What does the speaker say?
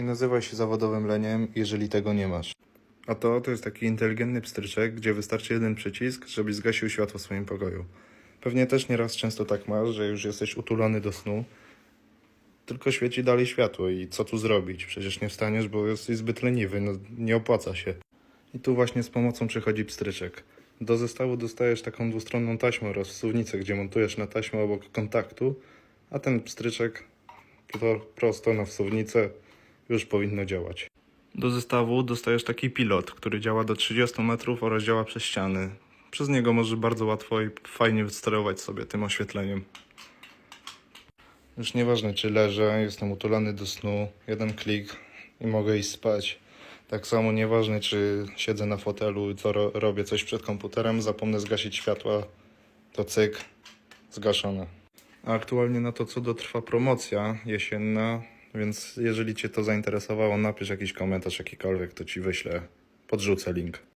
Nie nazywaj się zawodowym leniem, jeżeli tego nie masz. A to, to jest taki inteligentny pstryczek, gdzie wystarczy jeden przycisk, żebyś zgasił światło w swoim pokoju. Pewnie też nieraz często tak masz, że już jesteś utulony do snu, tylko świeci dalej światło i co tu zrobić? Przecież nie wstaniesz, bo jesteś zbyt leniwy, no nie opłaca się. I tu właśnie z pomocą przychodzi pstryczek. Do zestawu dostajesz taką dwustronną taśmę oraz wsuwnicę, gdzie montujesz na taśmę obok kontaktu, a ten pstryczek pro- prosto na wsuwnicę już powinno działać. Do zestawu dostajesz taki pilot, który działa do 30 metrów oraz działa przez ściany. Przez niego możesz bardzo łatwo i fajnie sterować sobie tym oświetleniem. Już nieważne czy leżę, jestem utulany do snu, jeden klik i mogę iść spać. Tak samo nieważne czy siedzę na fotelu i co ro- robię coś przed komputerem, zapomnę zgasić światła, to cyk, zgaszone. A aktualnie na to cudo trwa promocja jesienna, więc jeżeli Cię to zainteresowało, napisz jakiś komentarz jakikolwiek, to Ci wyślę, podrzucę link.